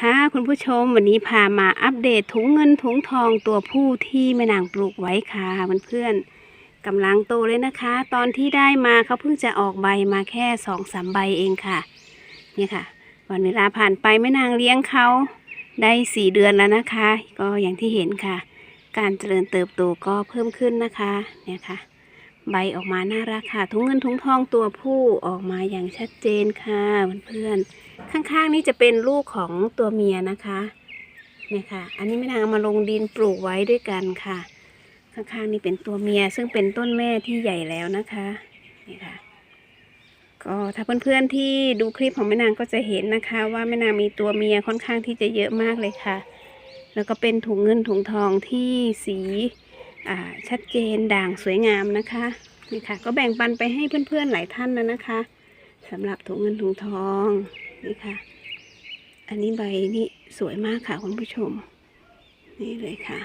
ค่ะคุณผู้ชมวันนี้พามาอัปเดตถุงเงินถุงทองตัวผู้ที่แม่นางปลูกไว้ค่ะเพื่อนๆกำลังโตเลยนะคะ ตอนที่ได้มาเขาเพิ่งจะออกใบมาแค่สองสามใบเองค่ะเนี่ยค่ะ วันเวลาผ่านไปแม่นางเลี้ยงเขาได้สี่เดือนแล้วนะคะ ก็อย่างที่เห็นค่ะ การเจริญเติบโตก็เพิ่มขึ้นนะคะเนี่ยค่ะ ใบออกมาน่ารักค่ะถุงเงินถุงทองตัวผู้ออกมาอย่างชัดเจนค่ะเพื่อนๆข้างๆ นี่จะเป็นลูกของตัวเมียนะคะเนี่ยค่ะ อันนี้แม่นางเอามาลงดินปลูกไว้ด้วยกันค่ะ ข้างๆนี่เป็นตัวเมียซึ่งเป็นต้นแม่ที่ใหญ่แล้วนะคะนี่ค่ะก็ถ้าเพื่อนๆที่ดูคลิปของแม่นางก็จะเห็นนะคะ ว่าแม่นางมีตัวเมียค่อนข้างที่จะเยอะมากเลยค่ะ แล้วก็เป็นถุงเงินถุงทองที่สี ชัดเจนด่างสวยงามนะคะนี่ค่ะ ก็แบ่งปันไปให้เพื่อนๆหลายท่านแล้วนะคะสำหรับถุงเงินถุงทองนี่ค่ะ อันนี้ใบนี่สวยมากค่ะคุณผู้ชม นี่เลยค่ะ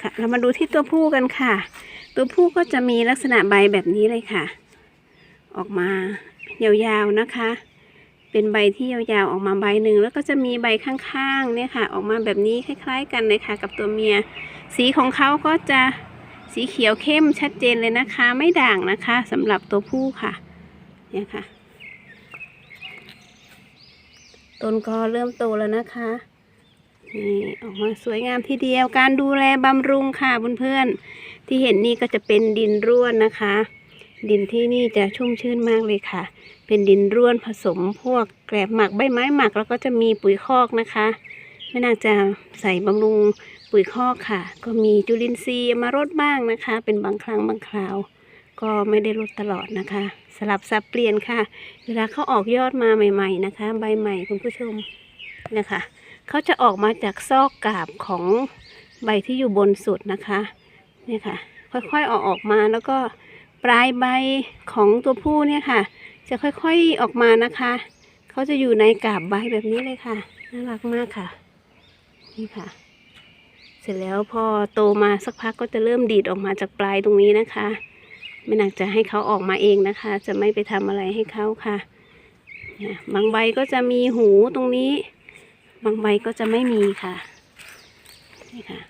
ค่ะ เรามาดูที่ตัวผู้กันค่ะ ตัวผู้ก็จะมีลักษณะใบแบบนี้เลยค่ะ ออกมายาวๆนะคะ เป็นใบที่ยาวๆออกมาใบหนึ่งแล้วก็จะมีใบข้างๆเนี่ยค่ะ ออกมาแบบนี้คล้าย ๆ กันเลยค่ะ กับตัวเมีย สีของเขาก็จะสีเขียวเข้มชัดเจนเลยนะคะ ไม่ด่างนะคะสำหรับตัวผู้ค่ะเนี่ยค่ะต้นก็เริ่มโตแล้วนะคะนี่ออกมาสวยงามทีเดียวการดูแลบำรุงค่ะเพื่อนๆที่เห็นนี่ก็จะเป็นดินร่วนนะคะ ดินที่นี่จะชุ่มชื่นมากเลยค่ะ เป็นดินร่วนผสมพวกแกลบหมักใบไม้หมักแล้วก็จะมีปุ๋ยคอกนะคะแม่นางจะใส่บำรุงปุ๋ยคอกค่ะ ก็มีจุลินทรีย์มารดบ้างนะคะ เป็นบางครั้งบางคราว ก็ไม่ได้ลดตลอดนะคะ สลับสับเปลี่ยนค่ะ เวลาเขาออกยอดมาใหม่ ๆนะคะ ใบใหม่คุณผู้ชมนะคะเขาจะออกมาจากซอกกาบของใบที่อยู่บนสุดนะคะเนี่ยค่ะ ค่อยๆออกออกมาแล้วก็ ปลายใบของตัวผู้เนี่ยค่ะ จะค่อยๆออกมานะคะ เขาจะอยู่ในกาบใบแบบนี้เลยค่ะ น่ารักมากค่ะ นี่ค่ะ เสร็จแล้วพอโตมาสักพักก็จะเริ่มดีดออกมาจากปลายตรงนี้นะคะไม่นักจะให้เขาออกมาเองนะคะ จะไม่ไปทำอะไรให้เขาค่ะ บางใบก็จะมีหูตรงนี้ บางใบก็จะไม่มีค่ะนี่ค่ะ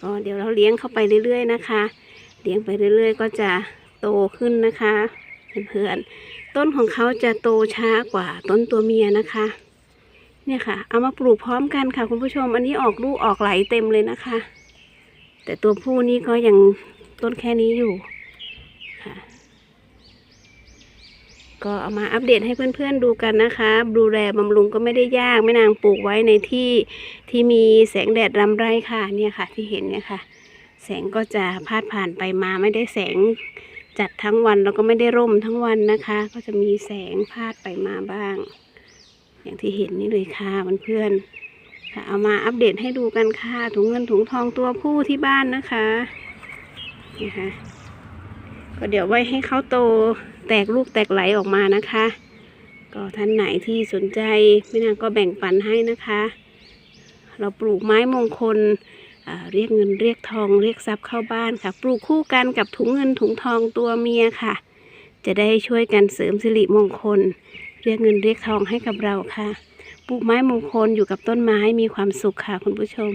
ก็เดี๋ยวเราเลี้ยงเข้าไปเรื่อยๆนะคะ เลี้ยงไปเรื่อย ๆ ก็จะโตขึ้นนะคะเพื่อนๆต้นของเขาจะโตช้ากว่าต้นตัวเมียนะคะ เนี่ยค่ะ เอามาปลูกพร้อมกันค่ะ คุณผู้ชมอันนี้ออกลูกออกไหลเต็มเลยนะคะ แต่ตัวผู้นี่ก็ยังต้นแค่นี้อยู่ค่ะ ก็เอามาอัปเดตให้เพื่อนๆดูกันนะคะดูแลบำรุงก็ไม่ได้ยากแม่นางปลูกไว้ในที่ที่มีแสงแดดรำไรค่ะ เนี่ยค่ะ ที่เห็นเนี่ยค่ะ แสงก็จะพาดผ่านไปมาไม่ได้แสงจัดทั้งวันแล้วก็ไม่ได้ร่มทั้งวันนะคะ ก็จะมีแสงพาดไปมาบ้าง อย่างที่เห็นนี่เลยค่ะเพื่อนๆค่ะ เอามาอัปเดตให้ดูกันค่ะถุงเงินถุงทองตัวผู้ที่บ้านนะคะนี่ค่ะก็เดี๋ยวไว้ให้เขาโตแตกลูกแตกไหลออกมานะคะ ก็ท่านไหนที่สนใจไม่นางก็แบ่งปันให้นะคะ เราปลูกไม้มงคล เรียกเงินเรียกทองเรียกทรัพย์เข้าบ้านค่ะ ปลูกคู่กันกับถุงเงินถุงทองตัวเมียค่ะ จะได้ช่วยกันเสริมสิริมงคล เรียกเงินเรียกทองให้กับเราค่ะปลูกไม้มงคลอยู่กับต้นไม้มีความสุขค่ะคุณผู้ชม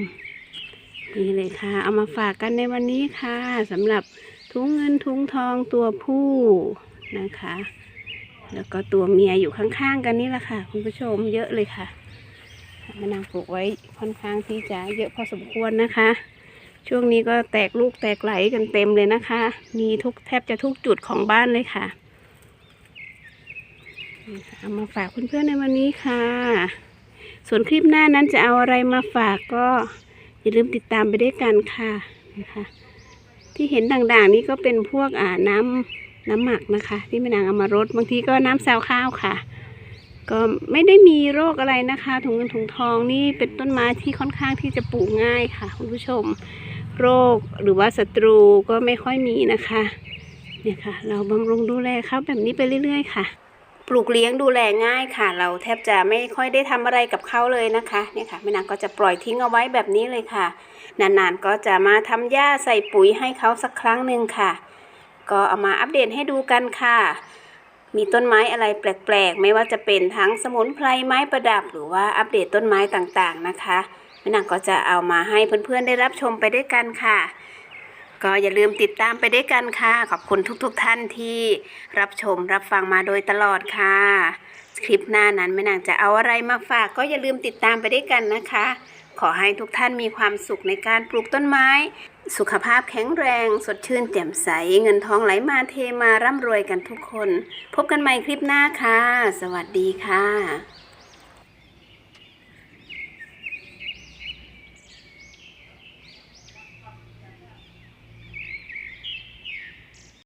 นี่เลยค่ะ เอามาฝากกันในวันนี้ค่ะสำหรับถุงเงินถุงทองตัวผู้นะคะ แล้วก็ตัวเมียอยู่ข้างๆกันนี่แหละค่ะ คุณผู้ชมเยอะเลยค่ะ มะนาวปลูกไว้ค่อนข้างที่จะเยอะพอสมควรนะคะ ช่วงนี้ก็แตกลูกแตกไหลกันเต็มเลยนะคะ มีทุกแทบจะทุกจุดของบ้านเลยค่ะเอามาฝากเพื่อนๆในวันนี้ค่ะ ส่วนคลิปหน้านั้นจะเอาอะไรมาฝากก็อย่าลืมติดตามไปด้วยกันค่ะนะคะที่เห็นด่างๆ นี้ก็เป็นพวกอ่าน้ำน้ำหมักนะคะ ที่แม่นางเอามารดบางทีก็น้ำแซวข้าวค่ะ ก็ไม่ได้มีโรคอะไรนะคะถุงเงินถุงทองนี่เป็นต้นไม้ที่ค่อนข้างที่จะปลูกง่ายค่ะคุณผู้ชม โรคหรือว่าศัตรูก็ไม่ค่อยมีนะคะ เนี่ยค่ะ เราบำรุงดูแลเขาแบบนี้ไปเรื่อย ๆ ค่ะ ปลูกเลี้ยงดูแลง่ายค่ะ เราแทบจะไม่ค่อยได้ทำอะไรกับเขาเลยนะคะเนี่ยค่ะแม่นางก็จะปล่อยทิ้งเอาไว้แบบนี้เลยค่ะ นานๆก็จะมาทำหญ้าใส่ปุ๋ยให้เขาสักครั้งหนึ่งค่ะ ก็เอามาอัปเดตให้ดูกันค่ะ มีต้นไม้อะไรแปลกๆ ไม่ว่าจะเป็นทั้งสมุนไพรไม้ประดับ หรือว่าอัปเดตต้นไม้ต่างๆนะคะแม่นางก็จะเอามาให้เพื่อนๆได้รับชมไปด้วยกันค่ะ ก็อย่าลืมติดตามไปด้วยกันค่ะ ขอบคุณทุกๆท่านที่รับชมรับฟังมาโดยตลอดค่ะ คลิปหน้านั้นแม่นางจะเอาอะไรมาฝาก ก็อย่าลืมติดตามไปด้วยกันนะคะ ขอให้ทุกท่านมีความสุขในการปลูกต้นไม้ สุขภาพแข็งแรง สดชื่นแจ่มใส เงินทองไหลมาเทมาร่ำรวยกันทุกคน พบกันใหม่คลิปหน้าค่ะ สวัสดีค่ะ